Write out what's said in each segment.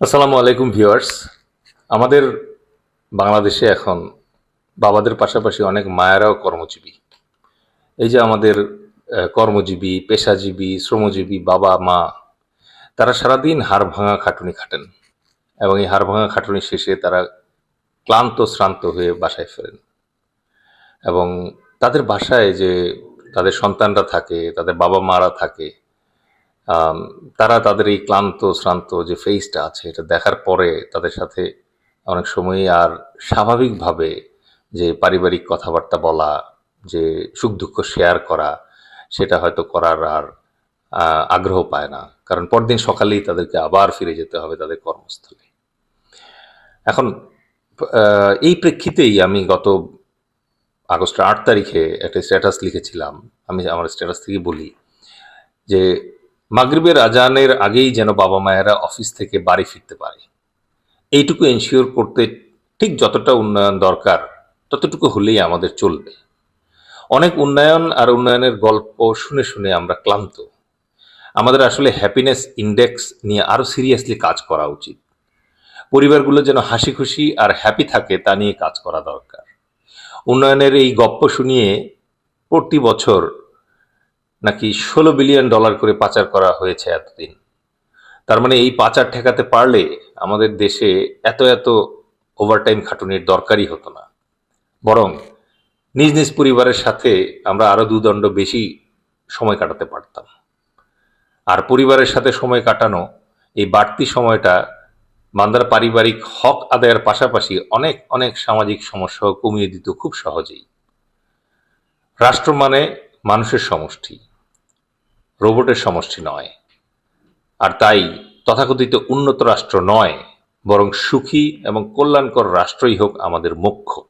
আসসালামু আলাইকুম ভিউয়ার্স। আমাদের বাংলাদেশে এখন বাবাদের পাশাপাশি অনেক মায়েরাও কর্মজীবী। এই যে আমাদের কর্মজীবী, পেশাজীবী, শ্রমজীবী বাবা, মা, তারা সারাদিন হাড় ভাঙা খাটুনি খাটেন এবং এই হাড় ভাঙা খাটুনি শেষে তারা ক্লান্ত, শ্রান্ত হয়ে বাসায় ফেরেন এবং তাদের বাসায় যে তাদের সন্তানরা থাকে, তাদের বাবা মারা থাকে তারা তাদের এই ক্লান্ত, শ্রান্ত যে ফেসটা আছে, এটা দেখার পরে তাদের সাথে অনেক সময়ই আর স্বাভাবিকভাবে যে পারিবারিক কথাবার্তা বলা, যে সুখ দুঃখ শেয়ার করা, সেটা হয়তো করার আর আগ্রহ পায় না। কারণ পরদিন সকালেই তাদেরকে আবার ফিরে যেতে হবে তাদের কর্মস্থলে। এখন এই প্রেক্ষিতেই আমি গত আগস্টের আট তারিখে একটা স্ট্যাটাস লিখেছিলাম। আমি আমার স্ট্যাটাস থেকে বলি যে মাগরিবের আজানের আগেই যেন বাবা মায়েরা অফিস থেকে বাড়ি ফিরতে পারে। এইটুকু এনশিওর করতে ঠিক যতটা উন্নয়ন দরকার, ততটুকু হলেই আমাদের চলবে। অনেক উন্নয়ন আর উন্নয়নের গল্প শুনে শুনে আমরা ক্লান্ত। আমাদের আসলে হ্যাপিনেস ইন্ডেক্স নিয়ে আরও সিরিয়াসলি কাজ করা উচিত। পরিবারগুলো যেন হাসি খুশি আর হ্যাপি থাকে তা নিয়ে কাজ করা দরকার। উন্নয়নের এই গপ্প শুনিয়ে প্রতি বছর নাকি ষোলো বিলিয়ন ডলার করে পাচার করা হয়েছে এতদিন? তার মানে এই পাচার ঠেকাতে পারলে আমাদের দেশে এত এত ওভারটাইম খাটুনির দরকারই হতো না। বরং নিজ নিজ পরিবারের সাথে আমরা আরও দুদণ্ড বেশি সময় কাটাতে পারতাম। আর পরিবারের সাথে সময় কাটানো এই বাড়তি সময়টা বান্দার পারিবারিক হক আদায়ের পাশাপাশি অনেক অনেক সামাজিক সমস্যাও কমিয়ে দিত খুব সহজেই। রাষ্ট্র মানে মানুষের সমষ্টি। রোবটের সমষ্টি নয়। আর তাই তথাকথিত উন্নত রাষ্ট্র নয়, বরং সুখী এবং কল্যাণকর রাষ্ট্রই হোক আমাদের মুখ্য।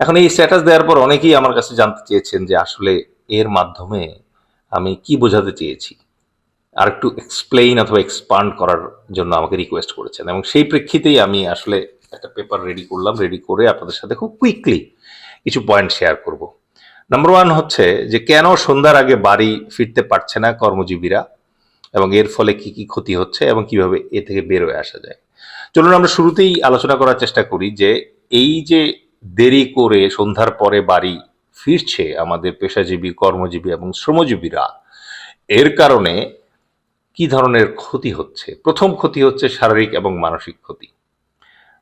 এখন এই স্ট্যাটাস দেওয়ার পর অনেকেই আমার কাছে জানতে চেয়েছেন যে আসলে এর মাধ্যমে আমি কি বোঝাতে চেয়েছি। আর একটু এক্সপ্লেইন অথবা এক্সপান্ড করার জন্য আমাকে রিকোয়েস্ট করেছেন এবং সেই প্রেক্ষিতেই আমি আসলে একটা পেপার রেডি করলাম রেডি করে আপনাদের সাথে খুব কুইকলি কিছু পয়েন্ট শেয়ার করব। নাম্বার ওয়ান হচ্ছে যে কেন সন্ধ্যার আগে বাড়ি ফিরতে পারছে না কর্মজীবীরা এবং এর ফলে কি কি ক্ষতি হচ্ছে এবং কীভাবে এ থেকে বের হয়ে আসা যায়? চলুন আমরা শুরুতেই আলোচনা করার চেষ্টা করি যে এই যে দেরি করে সন্ধ্যার পরে বাড়ি ফিরছে আমাদের পেশাজীবী, কর্মজীবী এবং শ্রমজীবীরা, এর কারণে কি ধরনের ক্ষতি হচ্ছে? প্রথম ক্ষতি হচ্ছে শারীরিক এবং মানসিক ক্ষতি।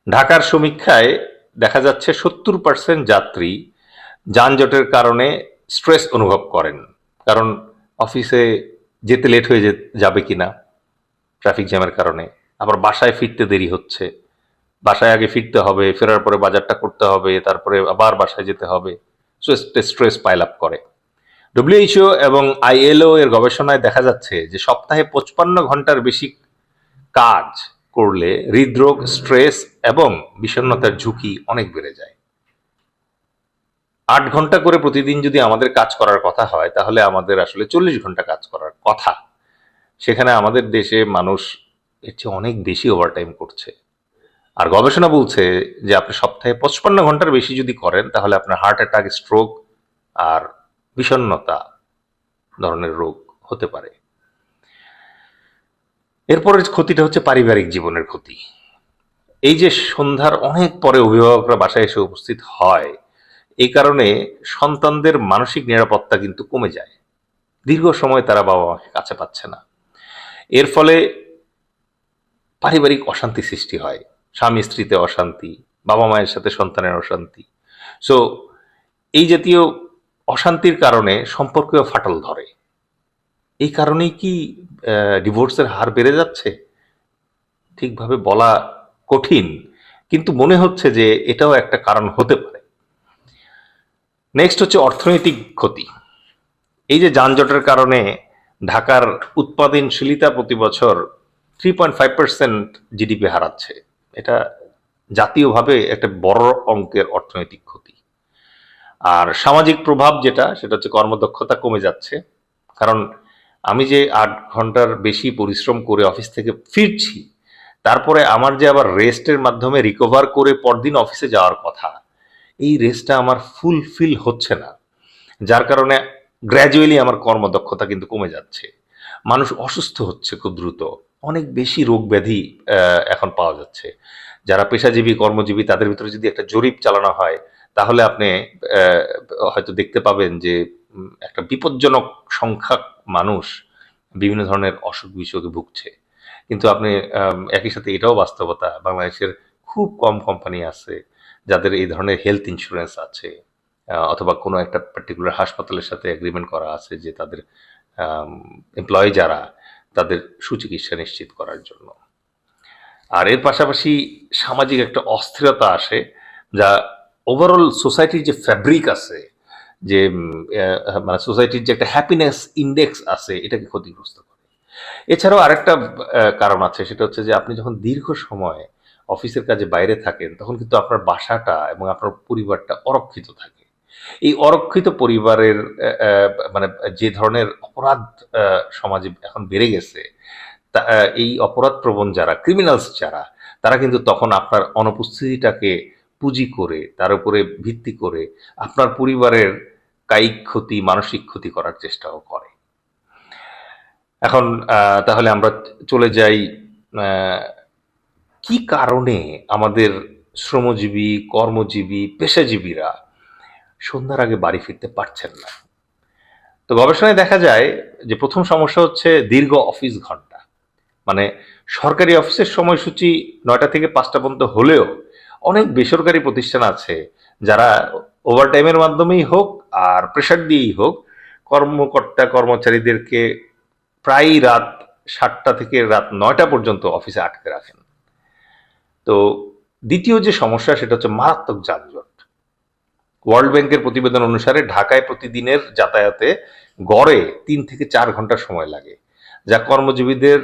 ঢাকার সমীক্ষায় দেখা যাচ্ছে সত্তর পার্সেন্ট যাত্রী যানজটের কারণে স্ট্রেস অনুভব করেন। কারণ অফিসে যেতে লেট হয়ে যাবে কিনা ট্রাফিক জ্যামের কারণে। আবার বাসায় ফিরতে দেরি হচ্ছে। বাসায় আগে ফিরতে হবে, ফেরার পরে বাজারটা করতে হবে, তারপরে আবার বাসায় যেতে হবে। স্ট্রেস পাইল আপ করে। ডব্লিউএইচও এবং আইএলও এর গবেষণায় দেখা যাচ্ছে যে সপ্তাহে পঁচপান্ন ঘণ্টার বেশি কাজ করলে হৃদরোগ স্ট্রেস এবং বিষণ্ণতার ঝুঁকি অনেক বেড়ে যায়। আট ঘণ্টা করে প্রতিদিন যদি আমাদের কাজ করার কথা হয়, তাহলে আমাদের আসলে চল্লিশ ঘণ্টা কাজ করার কথা। সেখানে আমাদের দেশে মানুষ এর চেয়ে অনেক বেশি ওভারটাইম করছে। আর গবেষণা বলছে যে আপনি সপ্তাহে পঁচপান্ন ঘণ্টার বেশি যদি করেন, তাহলে আপনার হার্ট অ্যাটাক স্ট্রোক আর বিষণ্ণতা ধরনের রোগ হতে পারে। এরপরের ক্ষতিটা হচ্ছে পারিবারিক জীবনের ক্ষতি। এই যে সন্ধ্যার অনেক পরে অভিভাবকরা বাসায় এসে উপস্থিত হয় এই কারণে সন্তানদের মানসিক নিরাপত্তা কিন্তু কমে যায়। দীর্ঘ সময় তারা বাবা মাকে কাছে পাচ্ছে না। এর ফলে পারিবারিক অশান্তি সৃষ্টি হয়। স্বামী স্ত্রীতে অশান্তি, বাবা মায়ের সাথে সন্তানের অশান্তি। সো এই জাতীয় অশান্তির কারণে সম্পর্কেও ফাটল ধরে। এই কারণেই কি ডিভোর্সের হার বেড়ে যাচ্ছে? ঠিকভাবে বলা কঠিন। কিন্তু মনে হচ্ছে যে এটাও একটা কারণ হতে পারে। নেক্সট হচ্ছে অর্থনৈতিক ক্ষতি। এই যে যানজটের কারণে ঢাকার উৎপাদনশীলতা প্রতি বছর three point five percent GDP হারাচ্ছে। এটা জাতীয়ভাবে একটা বড় অঙ্কের অর্থনৈতিক ক্ষতি। আর সামাজিক প্রভাব যেটা, সেটা হচ্ছে কর্মদক্ষতা কমে যাচ্ছে। কারণ আমি যে আট ঘণ্টার বেশি পরিশ্রম করে অফিস থেকে ফিরছি, তারপরে আমার যে আবার রেস্টের মাধ্যমে রিকভার করে পরদিন অফিসে যাওয়ার কথা এই রেসটা আমার ফুলফিল হচ্ছে না। যার কারণে গ্র্যাজুয়ালি আমার কর্মদক্ষতা কিন্তু কমে যাচ্ছে। মানুষ অসুস্থ হচ্ছে খুব দ্রুত। অনেক বেশি রোগ ব্যাধি এখন পাওয়া যাচ্ছে। যারা পেশাজীবী, কর্মজীবী, তাদের ভিতরে যদি একটা জরিপ চালানো হয়, তাহলে আপনি হয়তো দেখতে পাবেন যে একটা বিপজ্জনক সংখ্যা মানুষ বিভিন্ন ধরনের অসুখ বিসুখে ভুগছে। কিন্তু আপনি একই সাথে এটাও বাস্তবতা, বাংলাদেশের খুব কম কোম্পানি আছে যাদের এই ধরনের হেলথ ইন্স্যুরেন্স আছে অথবা কোনো একটা পার্টিকুলার হাসপাতালের সাথে এগ্রিমেন্ট করা আছে যে তাদের এমপ্লয়ি যারা, তাদের সুচিকিৎসা নিশ্চিত করার জন্য। আর এর পাশাপাশি সামাজিক একটা অস্থিরতা আসে, যা ওভারঅল সোসাইটির যে ফ্যাব্রিক আছে, যে মানে সোসাইটির যে একটা হ্যাপিনেস ইন্ডেক্স আছে, এটাকে ক্ষতিগ্রস্ত করে। এছাড়াও আরেকটা কারণ আছে, সেটা হচ্ছে যে আপনি যখন দীর্ঘ সময় অফিসের কাজে বাইরে থাকেন, তখন কিন্তু আপনার বাসাটা এবং আপনার পরিবারটা অরক্ষিত থাকে। এই অরক্ষিত পরিবারের মানে যে ধরনের অপরাধ সমাজে এখন বেড়ে গেছে এই অপরাধ প্রবণ যারা ক্রিমিনালস যারা, তারা কিন্তু তখন আপনার অনুপস্থিতিটাকে পুঁজি করে, তার উপরে ভিত্তি করে আপনার পরিবারের কায়িক ক্ষতি, মানসিক ক্ষতি করার চেষ্টাও করে। এখন তাহলে আমরা চলে যাই কি কারণে আমাদের শ্রমজীবী, কর্মজীবী, পেশাজীবীরা সন্ধ্যার আগে বাড়ি ফিরতে পারছেন না? তো গবেষণায় দেখা যায় যে প্রথম সমস্যা হচ্ছে দীর্ঘ অফিস ঘণ্টা। মানে সরকারি অফিসের সময়সূচি নয়টা থেকে পাঁচটা পর্যন্ত হলেও অনেক বেসরকারি প্রতিষ্ঠান আছে যারা ওভারটাইমের মাধ্যমেই হোক আর প্রেশার দিয়েই হোক কর্মকর্তা কর্মচারীদেরকে প্রায় রাত সাতটা থেকে রাত নয়টা পর্যন্ত অফিসে আটকে রাখেন। তো দ্বিতীয় যে সমস্যা, সেটা হচ্ছে মারাত্মক যানজট। ওয়ার্ল্ড ব্যাংকের প্রতিবেদন অনুসারে ঢাকায় প্রতিদিনের যাতায়াতে গড়ে তিন থেকে চার ঘণ্টা সময় লাগে, যা কর্মজীবীদের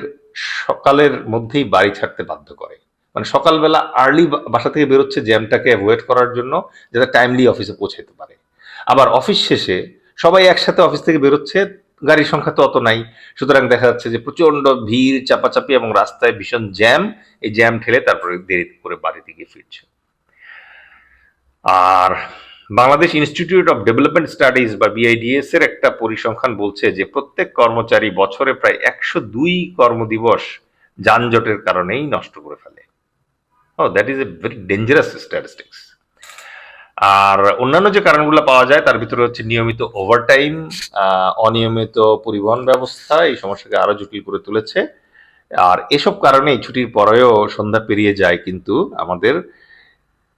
সকালের মধ্যেই বাড়ি ছাড়তে বাধ্য করে। মানে সকালবেলা আর্লি বাসা থেকে বেরোচ্ছে জ্যামটাকে অ্যাভয়েড করার জন্য, যাতে টাইমলি অফিসে পৌঁছাতে পারে। আবার অফিস শেষে সবাই একসাথে অফিস থেকে বেরোচ্ছে গাড়ির সংখ্যা তো অত নাই। সুতরাং দেখা যাচ্ছে যে প্রচণ্ড ভিড়, চাপাচাপি এবং রাস্তায় ভীষণ জ্যাম। এই জ্যাম ঠেলে তারপরে দেরি করে বাড়িতে গিয়ে ফিরছে। আর Bangladesh institute of development studies বা বিআইডিএস এর একটা পরিসংখ্যান বলছে যে প্রত্যেক কর্মচারী বছরে প্রায় একশো দুই কর্মদিবস যানজটের কারণেই নষ্ট করে ফেলে। ও that is a very dangerous statistics আর অন্যান্য যে কারণগুলো পাওয়া যায়, তার ভিতরে হচ্ছে নিয়মিত ওভারটাইম অনিয়মিত পরিবহন ব্যবস্থা, এই সমস্যাকে আরও জটিল করে তুলেছে। আর এসব কারণেই ছুটির পরেও সন্ধ্যা পেরিয়ে যায় কিন্তু আমাদের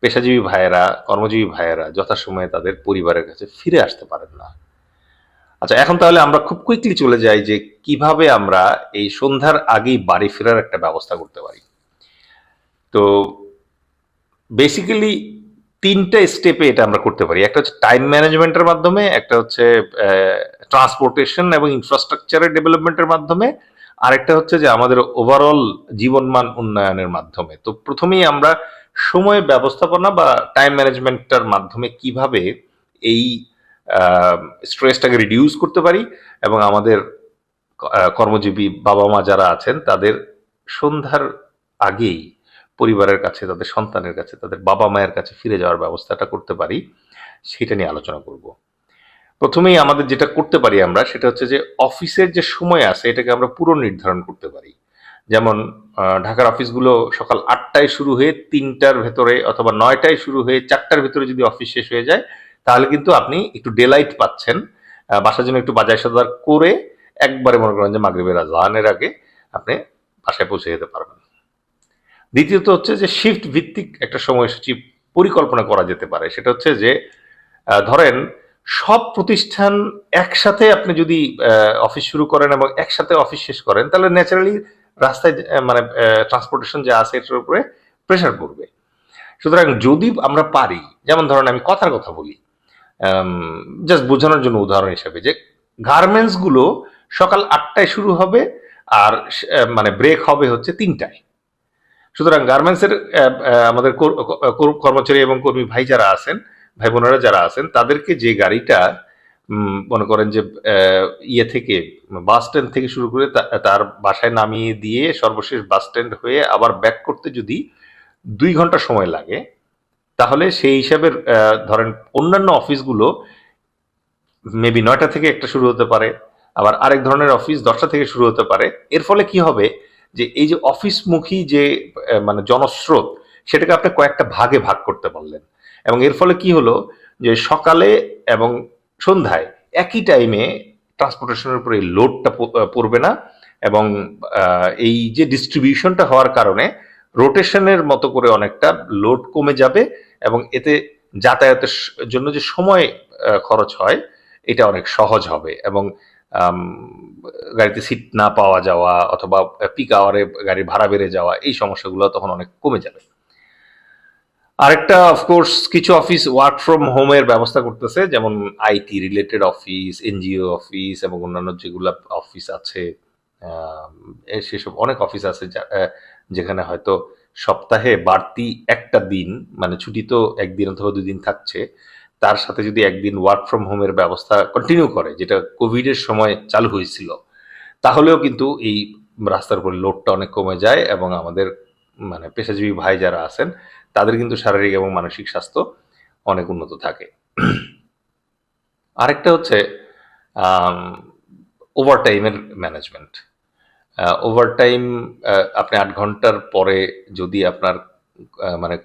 পেশাজীবী ভাইয়েরা, কর্মজীবী ভাইয়েরা যথাসময়ে তাদের পরিবারের কাছে ফিরে আসতে পারেন না। আচ্ছা এখন তাহলে আমরা খুব কুইকলি চলে যাই যে কীভাবে আমরা এই সন্ধ্যার আগেই বাড়ি ফেরার একটা ব্যবস্থা করতে পারি। তো বেসিক্যালি তিনটা স্টেপে এটা আমরা করতে পারি। একটা হচ্ছে টাইম ম্যানেজমেন্টের মাধ্যমে, একটা হচ্ছে ট্রান্সপোর্টেশন এবং ইনফ্রাস্ট্রাকচারের ডেভেলপমেন্টের মাধ্যমে, আরেকটা হচ্ছে যে আমাদের ওভারঅল জীবনমান উন্নয়নের মাধ্যমে। তো প্রথমেই আমরা সময় ব্যবস্থাপনা বা টাইম ম্যানেজমেন্টটার মাধ্যমে কীভাবে এই স্ট্রেসটাকে রিডিউস করতে পারি এবং আমাদের কর্মজীবী বাবা মা যারা আছেন, তাদের সন্ধ্যার আগেই পরিবারের কাছে, তাদের সন্তানের কাছে, তাদের বাবা মায়ের কাছে ফিরে যাওয়ার ব্যবস্থাটা করতে পারি, সেটা নিয়ে আলোচনা করব। প্রথমেই আমাদের যেটা করতে পারি আমরা, সেটা হচ্ছে যে অফিসের যে সময় আছে, এটাকে আমরা পুরো নির্ধারণ করতে পারি। যেমন ঢাকার অফিসগুলো সকাল আটটায় শুরু হয়ে তিনটার ভেতরে অথবা নয়টায় শুরু হয়ে চারটার ভেতরে যদি অফিস শেষ হয়ে যায়, তাহলে কিন্তু আপনি একটু ডেলাইট পাচ্ছেন। বাসার জন্য একটু বাজার সদার করে একবারে মনে করেন যে মাগরিবের আজানের আগে আপনি বাসায় পৌঁছে যেতে পারবেন। দ্বিতীয়ত হচ্ছে যে শিফট ভিত্তিক একটা সময়সূচি পরিকল্পনা করা যেতে পারে। সেটা হচ্ছে যে ধরেন সব প্রতিষ্ঠান একসাথে আপনি যদি অফিস শুরু করেন এবং একসাথে অফিস শেষ করেন, তাহলে ন্যাচারালি রাস্তায় মানে ট্রান্সপোর্টেশন যে আছে এটার উপরে প্রেশার পড়বে। সুতরাং যদি আমরা পারি, যেমন ধরেন আমি কথার কথা বলি জাস্ট বোঝানোর জন্য উদাহরণ হিসেবে যে গার্মেন্টসগুলো সকাল আটটায় শুরু হবে আর মানে ব্রেক হবে হচ্ছে তিনটায়। সুতরাং গার্মেন্টসের আমাদের কর- কর- কর্মচারী এবং কর্মী ভাই যারা আছেন, ভাই বোনেরা যারা আছেন, তাদেরকে যে গাড়িটা মনে করেন যে ইয়ে থেকে, বাস স্ট্যান্ড থেকে শুরু করে তার বাসায় নামিয়ে দিয়ে সর্বশেষ বাস স্ট্যান্ড হয়ে আবার ব্যাক করতে যদি দুই ঘণ্টা সময় লাগে, তাহলে সেই হিসাবে ধরেন অন্যান্য অফিসগুলো মেবি নয়টা থেকে একটা শুরু হতে পারে, আবার আরেক ধরনের অফিস দশটা থেকে শুরু হতে পারে। এর ফলে কি হবে? যে এই যে অফিসমুখী যে মানে জনস্রোত, সেটাকে আপনি কয়েকটা ভাগে ভাগ করতে পারলেন। এবং এর ফলে কি হলো যে সকালে এবং সন্ধ্যায় একই টাইমে ট্রান্সপোর্টেশনের উপরে লোডটা পড়বে না এবং এই যে ডিস্ট্রিবিউশনটা হওয়ার কারণে রোটেশনের মতো করে অনেকটা লোড কমে যাবে এবং এতে যাতায়াতের জন্য যে সময় খরচ হয়, এটা অনেক সহজ হবে এবং গাড়িতে সিট না পাওয়া যাওয়া অথবা পিক আওয়ারে গাড়ির ভাড়া বেড়ে যাওয়া, এই সমস্যাগুলো তখন অনেক কমে যাবে। আরেকটা অফকোর্স কিছু অফিস ওয়ার্ক ফ্রম হোমের ব্যবস্থা করতেছে, যেমন IT related office NGO office এবং অন্যান্য যেগুলো অফিস আছে সেসব অনেক অফিস আছে যেখানে হয়তো সপ্তাহে বাড়তি একটা দিন মানে ছুটি তো একদিন অথবা দুই দিন থাকছে তার সাথে যদি একদিন ওয়ার্ক ফ্রম হোমের ব্যবস্থা কন্টিনিউ করে, যেটা কোভিড এর সময় চালু হয়েছিল, তাহলেও কিন্তু এই রাস্তার উপর লোডটা অনেক কমে যায় এবং আমাদের মানে পেশাজীবী ভাই যারা আছেন, তাদের কিন্তু শারীরিক এবং মানসিক স্বাস্থ্য অনেক উন্নত থাকে। আরেকটা হচ্ছে ওভারটাইমের ম্যানেজমেন্ট ওভারটাইম আপনি আট ঘণ্টার পরে যদি আপনার মানে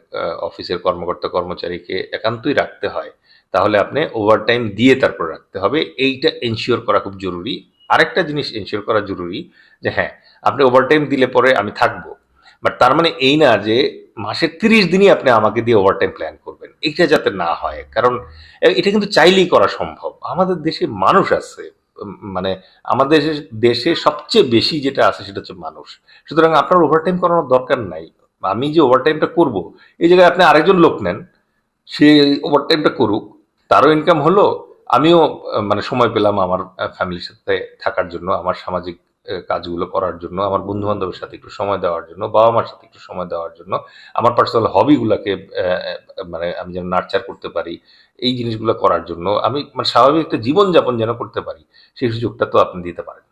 অফিসের কর্মকর্তা কর্মচারীকে একান্তই রাখতে হয় তাহলে আপনি ওভারটাইম দিয়ে তারপর রাখতে হবে। এইটা এনশিওর করা খুব জরুরি। আরেকটা জিনিস এনশিওর করা জরুরি যে হ্যাঁ আপনি ওভারটাইম দিলে পরে আমি থাকব। বাট তার মানে এই না যে মাসের তিরিশ দিনই আপনি আমাকে দিয়ে ওভারটাইম প্ল্যান করবেন। এইটা যাতে না হয়। কারণ এটা কিন্তু চাইলেই করা সম্ভব। আমাদের দেশে মানুষ আছে। মানে আমাদের দেশে- সবচেয়ে বেশি যেটা আছে সেটা হচ্ছে মানুষ। সুতরাং আপনার ওভারটাইম করানোর দরকার নাই। আমি যে ওভারটাইমটা করব, এই জায়গায় আপনি আরেকজন লোক নেন, সে ওভারটাইমটা করুক। তারও ইনকাম হলো, আমিও মানে সময় পেলাম আমার ফ্যামিলির সাথে থাকার জন্য, আমার সামাজিক কাজগুলো করার জন্য, আমার বন্ধু বান্ধবের সাথে একটু সময় দেওয়ার জন্য বাবা মার সাথে একটু সময় দেওয়ার জন্য, আমার পার্সোনাল হবিগুলোকে মানে আমি যেন নার্চার করতে পারি, এই জিনিসগুলো করার জন্য আমি মানে স্বাভাবিক একটা জীবনযাপন যেন করতে পারি, সেই সুযোগটা তো আপনি দিতে পারেন।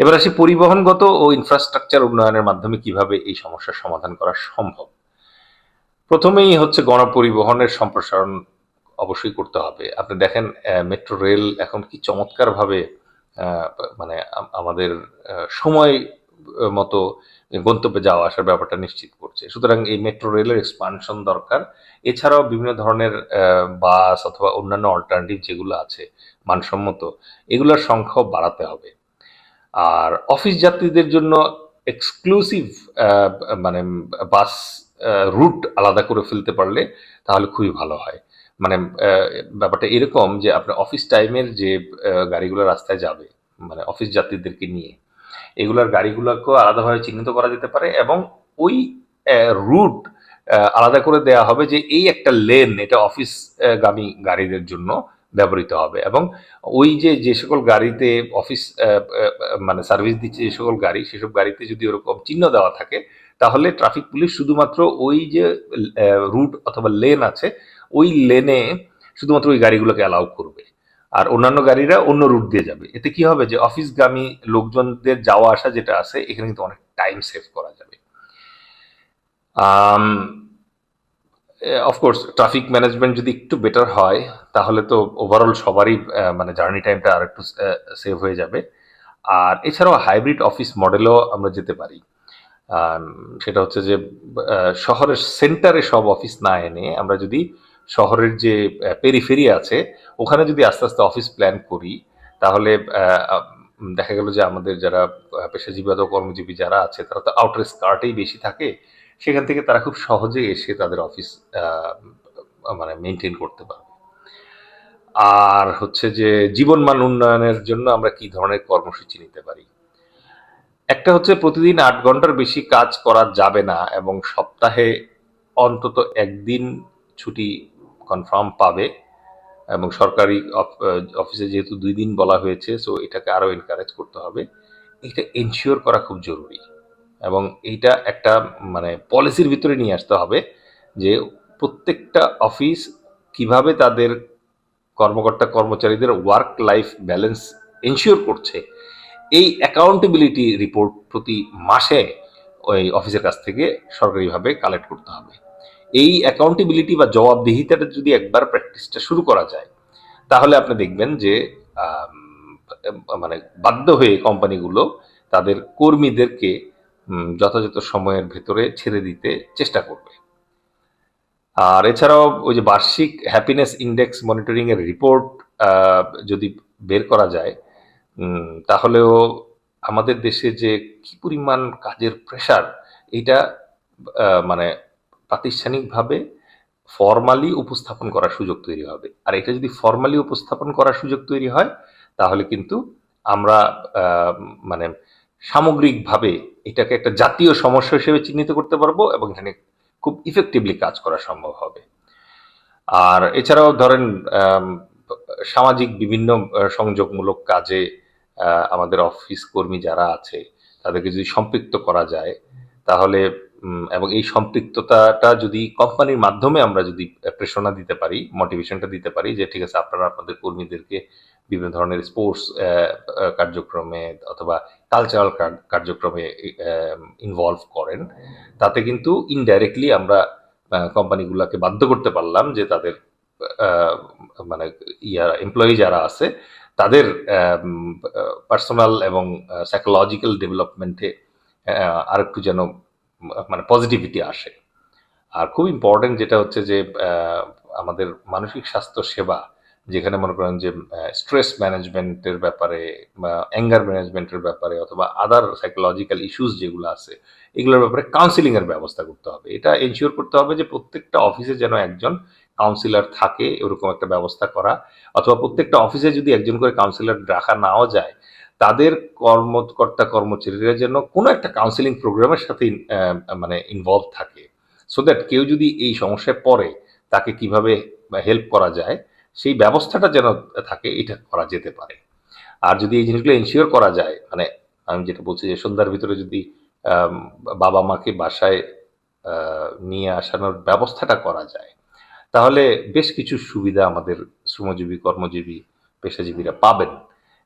এবার আসি পরিবহনগত ও ইনফ্রাস্ট্রাকচার উন্নয়নের মাধ্যমে কীভাবে এই সমস্যার সমাধান করা সম্ভব। প্রথমেই হচ্ছে গণপরিবহনের সম্প্রসারণ অবশ্যই করতে হবে। আপনি দেখেন মেট্রো রেল এখন কি চমৎকারভাবে মানে আমাদের সময় মতো গন্তব্যে যাওয়া আসার ব্যাপারটা নিশ্চিত করছে। সুতরাং এই মেট্রো রেলের এক্সপানশন দরকার। এছাড়াও বিভিন্ন ধরনের বাস অথবা অন্যান্য অল্টারনেটিভ যেগুলো আছে, মানসম্মত, এগুলোর সংখ্যাও বাড়াতে হবে। আর অফিস যাত্রীদের জন্য এক্সক্লুসিভ মানে বাস রুট আলাদা করে ফেলতে পারলে তাহলে খুবই ভালো হয়। মানে ব্যাপারটা এরকম যে আপনার অফিস টাইমের যে গাড়িগুলো রাস্তায় যাবে মানে অফিস যাত্রীদেরকে নিয়ে, এগুলোর গাড়িগুলোকেও আলাদাভাবে চিহ্নিত করা যেতে পারে এবং ওই রুট আলাদা করে দেওয়া হবে যে এই একটা লেন এটা অফিস গামী গাড়িদের জন্য ব্যবহৃত হবে এবং ওই যে যে সকল গাড়িতে অফিস মানে সার্ভিস দিচ্ছে যে সকল গাড়ি, সেসব গাড়িতে যদি ওরকম চিহ্ন দেওয়া থাকে, তাহলে ট্রাফিক পুলিশ শুধুমাত্র ওই যে রুট অথবা লেন আছে ওই লেনে শুধুমাত্র ওই গাড়িগুলোকে অ্যালাউ করবে। আর অন্যান্য গাড়িরা অন্য রুট দিয়ে যাবে। এতে কি হবে যে অফিসগামী লোকজনদের যাওয়া আসা যেটা আছে, এখানে কিন্তু অনেক টাইম সেভ করা যাবে। অফকোর্স ট্রাফিক ম্যানেজমেন্ট যদি একটু বেটার হয়, তাহলে তো ওভারঅল সবারই মানে জার্নি টাইমটা আর একটু সেভ হয়ে যাবে। আর এছাড়াও হাইব্রিড অফিস মডেলও আমরা যেতে পারি। সেটা হচ্ছে যে শহরের সেন্টারে সব অফিস না এনে আমরা যদি শহরের যে পেরিফেরি আছে, ওখানে যদি আস্তে আস্তে অফিস প্ল্যান করি, তাহলে দেখা গেল যে আমাদের যারা পেশাজীবী অথবা কর্মজীবী যারা আছে, তারা তো আউটার স্কার্টেই বেশি থাকে, সেখান থেকে তারা খুব সহজে এসে তাদের অফিস মানে মেনটেন করতে পারবে। আর হচ্ছে যে, জীবনমান উন্নয়নের জন্য আমরা কি ধরনের কর্মসূচি নিতে পারি? একটা হচ্ছে প্রতিদিন আট ঘণ্টার বেশি কাজ করা যাবে না, এবং সপ্তাহে অন্তত একদিন ছুটি কনফার্ম পাবে এবং সরকারি অফ- অফিসে যেহেতু দুই দিন বলা হয়েছে সো এটাকে আরও এনকারেজ করতে হবে। এটা এনশিওর করা খুব জরুরি এবং এইটা একটা মানে পলিসির ভিতরে নিয়ে আসতে হবে যে প্রত্যেকটা অফিস কীভাবে তাদের কর্মকর্তা কর্মচারীদের ওয়ার্ক লাইফ ব্যালেন্স এনশিওর করছে। এই অ্যাকাউন্টেবিলিটি রিপোর্ট প্রতি মাসে ওই অফিসের কাছ থেকে সরকারিভাবে কালেক্ট করতে হবে। এই অ্যাকাউন্টেবিলিটি বা জবাবদিহিতাটা যদি একবার প্র্যাকটিসটা শুরু করা যায়, তাহলে আপনি দেখবেন যে মানে বাধ্য হয়ে কোম্পানিগুলো তাদের কর্মীদেরকে যথাযথ সময়ের ভেতরে ছেড়ে দিতে চেষ্টা করবে। আর এছাড়াও ওই যে বার্ষিক হ্যাপিনেস ইন্ডেক্স মনিটরিং এর রিপোর্ট যদি বের করা যায় তাহলেও আমাদের দেশে যে কি পরিমাণ কাজের প্রেশার এটা মানে প্রাতিষ্ঠানিকভাবে ফর্মালি উপস্থাপন করার সুযোগ তৈরি হবে। আর এটা যদি ফর্মালি উপস্থাপন করার সুযোগ তৈরি হয়, তাহলে কিন্তু আমরা মানে সামগ্রিকভাবে এটাকে একটা জাতীয় সমস্যা হিসেবে চিহ্নিত করতে পারব এবং এখানে খুব ইফেক্টিভলি কাজ করা সম্ভব হবে। আর এছাড়াও ধরেন সামাজিক বিভিন্ন সংযোগমূলক কাজে আমাদের অফিস কর্মী যারা আছে, তাদেরকে যদি সম্পৃক্ত করা যায়, তাহলে এবং এই সম্পৃক্ততাটা যদি কোম্পানির মাধ্যমে আমরা যদি প্রেরণা দিতে পারি মোটিভেশনটা দিতে পারি যে, ঠিক আছে, আপনারা আপনাদের কর্মীদেরকে বিভিন্ন ধরনের স্পোর্টস কার্যক্রমে অথবা কালচারাল কার্যক্রমে ইনভলভ করেন, তাতে কিন্তু ইনডাইরেক্টলি আমরা কোম্পানিগুলোকে বাধ্য করতে পারলাম যে তাদের মানে ইয়ারা এমপ্লয়ি যারা আছে, তাদের পার্সোনাল এবং সাইকোলজিক্যাল ডেভেলপমেন্টে আরেকটু যেন মানে পজিটিভিটি আসে। আর খুব ইম্পর্টেন্ট যেটা হচ্ছে যে আমাদের মানসিক স্বাস্থ্য সেবা, যেখানে মনে করেন যে স্ট্রেস ম্যানেজমেন্টের ব্যাপারে, বা অ্যাঙ্গার ম্যানেজমেন্টের ব্যাপারে, অথবা আদার সাইকোলজিক্যাল ইস্যুস যেগুলো আছে, এগুলোর ব্যাপারে কাউন্সিলিংয়ের ব্যবস্থা করতে হবে। এটা এনশিওর করতে হবে যে, প্রত্যেকটা অফিসে যেন একজন কাউন্সিলর থাকে, এরকম একটা ব্যবস্থা করা, অথবা প্রত্যেকটা অফিসে যদি একজন করে কাউন্সিলর রাখা নাও যায় তাদের কর্মকর্তা কর্মচারীরা যেন কোনো একটা কাউন্সিলিং প্রোগ্রামের সাথে মানে ইনভলভ থাকে। সো দ্যাট কেউ যদি এই সমস্যায় পড়ে, তাকে কীভাবে হেল্প করা যায়, সেই ব্যবস্থাটা যেন থাকে, এটা করা যেতে পারে। আর যদি এই জিনিসগুলো এনশিওর করা যায় মানে আমি যেটা বলছি যে সন্ধ্যার ভিতরে যদি বাবা মাকে বাসায় নিয়ে আসানোর ব্যবস্থাটা করা যায়, তাহলে বেশ কিছু সুবিধা আমাদের শ্রমজীবী, কর্মজীবী, পেশাজীবীরা পাবেন।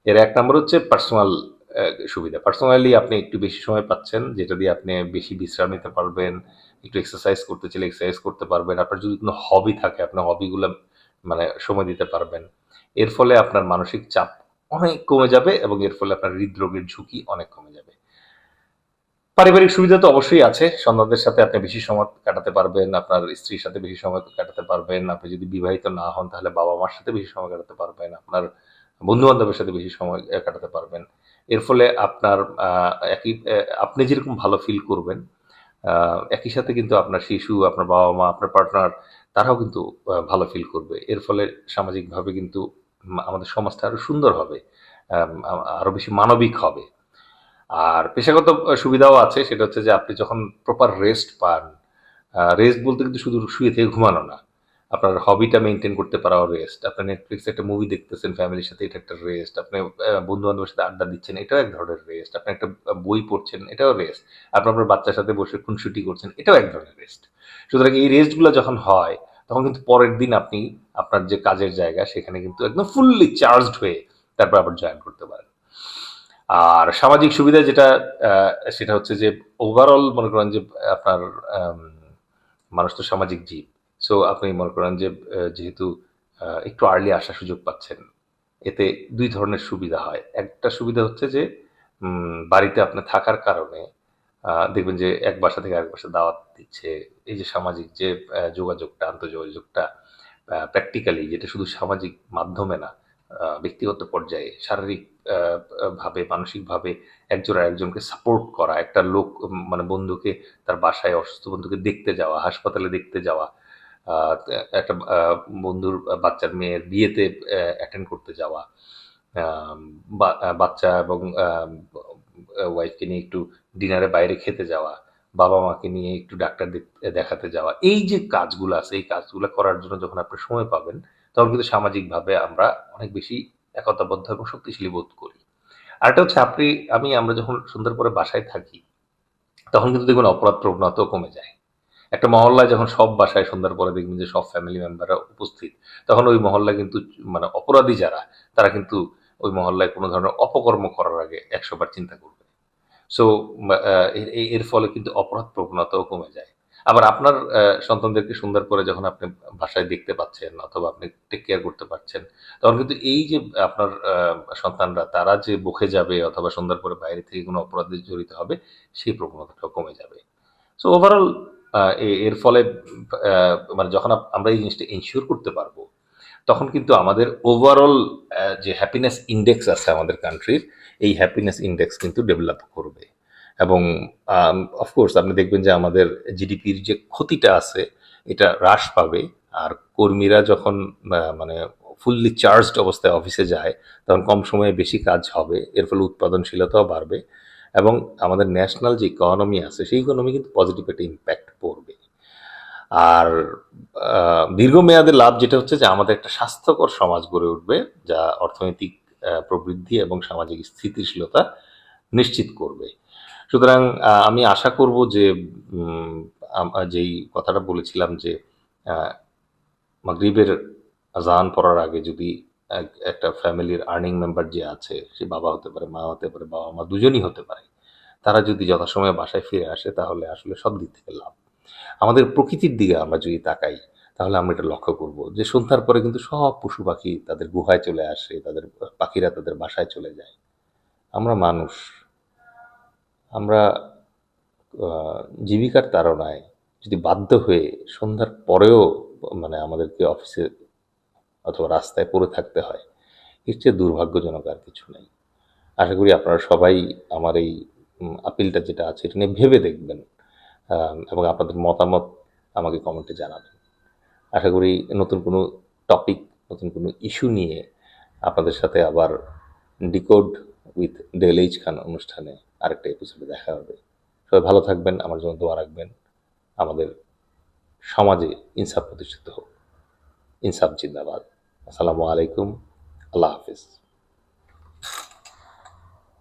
এর এক নম্বর হচ্ছে পার্সোনাল সুবিধা। পার্সোনালি আপনি একটু বেশি সময় পাচ্ছেন, যেটা দিয়ে আপনি বেশি বিশ্রাম নিতে পারবেন, একটু এক্সারসাইজ করতে চাইলে এক্সারসাইজ করতে পারবেন। আপনার যদি কোনো হবি থাকে, আপনার হবিগুলো মানে সময় দিতে পারবেন। এর ফলে আপনার মানসিক চাপ অনেক কমে যাবে এবং এর ফলে আপনার হৃদরোগের ঝুঁকি অনেক কমে যাবে। পারিবারিক সুবিধা তো অবশ্যই আছে। সন্তানদের সাথে আপনি বেশি সময় কাটাতে পারবেন, আপনার স্ত্রীর সাথে বেশি সময় কাটাতে পারবেন। আপনি যদি বিবাহিত না হন, তাহলে বাবা মার সাথে বেশি সময় কাটাতে পারবেন। আপনার বন্ধু বান্ধবের সাথে বেশি সময় কাটাতে পারবেন। এর ফলে আপনার একই আপনি যেরকম ভালো ফিল করবেন একই সাথে কিন্তু আপনার শিশু, আপনার বাবা মা, আপনার পার্টনার তারাও কিন্তু ভালো ফিল করবে। এর ফলে সামাজিকভাবে কিন্তু আমাদের সমাজটা আরও সুন্দর হবে আরও বেশি মানবিক হবে। আর পেশাগত সুবিধাও আছে, সেটা হচ্ছে যে আপনি যখন প্রপার রেস্ট পান রেস্ট বলতে কিন্তু শুধু শুয়ে থেকে ঘুমানো না আপনার হবিটা মেনটেন করতে পারাও রেস্ট আপনি নেটফ্লিক্সে একটা মুভি দেখতেছেন ফ্যামিলির সাথে এটা একটা রেস্ট আপনি বন্ধু বান্ধবের সাথে আড্ডা দিচ্ছেন, এটাও এক ধরনের রেস্ট আপনি একটা বই পড়ছেন, এটাও রেস্ট আপনি আপনার বাচ্চার সাথে বসে খুন খুনসুটি করছেন, এটাও এক ধরনের রেস্ট সুতরাং এই রেস্টগুলো যখন হয়, তখন কিন্তু পরের দিন আপনি আপনার যে কাজের জায়গা, সেখানে কিন্তু একদম ফুললি চার্জড হয়ে তারপর আবার জয়েন করতে পারেন। আর সামাজিক সুবিধা যেটা সেটা হচ্ছে যে ওভারঅল মনে করেন যে আপনার মানুষ তো সামাজিক জীব। সো আপনি মনে করেন যে যেহেতু একটু আর্লি আসার সুযোগ পাচ্ছেন, এতে দুই ধরনের সুবিধা হয়। একটা সুবিধা হচ্ছে যে বাড়িতে আপনি থাকার কারণে দেখবেন যে এক বাসা থেকে আরেক বাসা দাওয়াত দিচ্ছে। এই যে সামাজিক যে যোগাযোগটা আন্তঃযোগাযোগটা প্র্যাকটিক্যালি যেটা শুধু সামাজিক মাধ্যমে না ব্যক্তিগত পর্যায়ে, শারীরিক ভাবে মানসিকভাবে একজন আর একজনকে সাপোর্ট করা, একটা লোক মানে বন্ধুকে তার বাসায় অসুস্থ বন্ধুকে দেখতে যাওয়া, হাসপাতালে দেখতে যাওয়া একটা বন্ধুর বাচ্চার মেয়ের বিয়েতে অ্যাটেন্ড করতে যাওয়া বাচ্চা এবং ওয়াইফকে নিয়ে একটু ডিনারে বাইরে খেতে যাওয়া বাবা মাকে নিয়ে একটু ডাক্তার দেখ- দেখাতে যাওয়া, এই যে কাজগুলো আছে, এই কাজগুলো করার জন্য যখন আপনি সময় পাবেন, তখন কিন্তু সামাজিকভাবে আমরা অনেক বেশি একতাবদ্ধ এবং শক্তিশালী বোধ করি। আরেকটা হচ্ছে আপনি, আমি, আমরা যখন সুন্দর করে বাসায় থাকি, তখন কিন্তু দেখবেন অপরাধ প্রবণতাও কমে যায়। একটা মহল্লায় যখন সব বাসায় সন্ধ্যার পরে দেখবেন যে সব ফ্যামিলি মেম্বাররা উপস্থিত, তখন ওই মহল্লায় কিন্তু মানে অপরাধী যারা, তারা কিন্তু ওই মহল্লায় কোনো ধরনের অপকর্ম করার আগে একশো বার চিন্তা করবে। সো এর ফলে কিন্তু অপরাধ প্রবণতাও কমে যায়। আবার আপনার সন্তানদেরকে সুন্দর করে যখন আপনি বাসায় দেখতে পাচ্ছেন অথবা আপনি টেক কেয়ার করতে পারছেন, তখন কিন্তু এই যে আপনার সন্তানরা, তারা যে বকে যাবে অথবা সুন্দর করে বাইরে থেকে কোনো অপরাধে জড়িত হবে, সেই প্রবণতাটাও কমে যাবে। সো ওভারঅল এর ফলে মানে যখন আমরা এই জিনিসটা ইনশিওর করতে পারব, তখন কিন্তু আমাদের ওভারঅল যে হ্যাপিনেস ইন্ডেক্স আছে আমাদের কান্ট্রির এই হ্যাপিনেস ইন্ডেক্স কিন্তু ডেভেলপ করবে। এবং অফকোর্স আপনি দেখবেন যে আমাদের জিডিপির যে ক্ষতিটা আছে, এটা হ্রাস পাবে। আর কর্মীরা যখন মানে ফুললি চার্জড অবস্থায় অফিসে যায়, তখন কম সময়ে বেশি কাজ হবে, এর ফলে উৎপাদনশীলতাও বাড়বে। এবং আমাদের ন্যাশনাল যে ইকোনমি আছে, সেই ইকোনমি কিন্তু পজিটিভ একটা ইম্প্যাক্ট পড়বে। আর দীর্ঘমেয়াদে লাভ যেটা হচ্ছে যে, আমাদের একটা স্বাস্থ্যকর সমাজ গড়ে উঠবে, যা অর্থনৈতিক প্রবৃদ্ধি এবং সামাজিক স্থিতিশীলতা নিশ্চিত করবে। সুতরাং আমি আশা করব যে যেই কথাটা বলেছিলাম যে মাগরিবের আজান পড়ার আগে যদি একটা ফ্যামিলির আর্নিং মেম্বার যে আছে, সে বাবা হতে পারে, মা হতে পারে, বাবা মা দুজনই হতে পারে। তারা যদি যথাসময়ে বাসায় ফিরে আসে, তাহলে আসলে সব দিক থেকে লাভ। আমাদের প্রকৃতির দিকে আমরা যদি তাকাই, তাহলে আমরা এটা লক্ষ্য করব যে সন্ধ্যার পরে কিন্তু সব পশু পাখি তাদের গুহায় চলে আসে, তাদের পাখিরা তাদের বাসায় চলে যায়। আমরা মানুষ, আমরা জীবিকার তাড়নায় যদি বাধ্য হয়ে সন্ধ্যার পরেও মানে আমাদেরকে অফিসে অথবা রাস্তায় পড়ে থাকতে হয়। এর চেয়ে দুর্ভাগ্যজনক আর কিছু নেই। আশা করি আপনারা সবাই আমার এই আপিলটা যেটা আছে এটা নিয়ে ভেবে দেখবেন এবং আপনাদের মতামত আমাকে কমেন্টে জানাবেন। আশা করি নতুন কোনো টপিক নতুন কোনো ইস্যু নিয়ে আপনাদের সাথে আবার ডিকোড উইথ ডেলিজ খান অনুষ্ঠানে আরেকটা এপিসোডে দেখা হবে। সবাই ভালো থাকবেন, আমার জন্য দোয়া রাখবেন। আমাদের সমাজে ইনসাফ প্রতিষ্ঠিত হোক। ইনসাফ জিন্দাবাদ। আসসালামু আলাইকুম। আল্লাহ হাফিজ।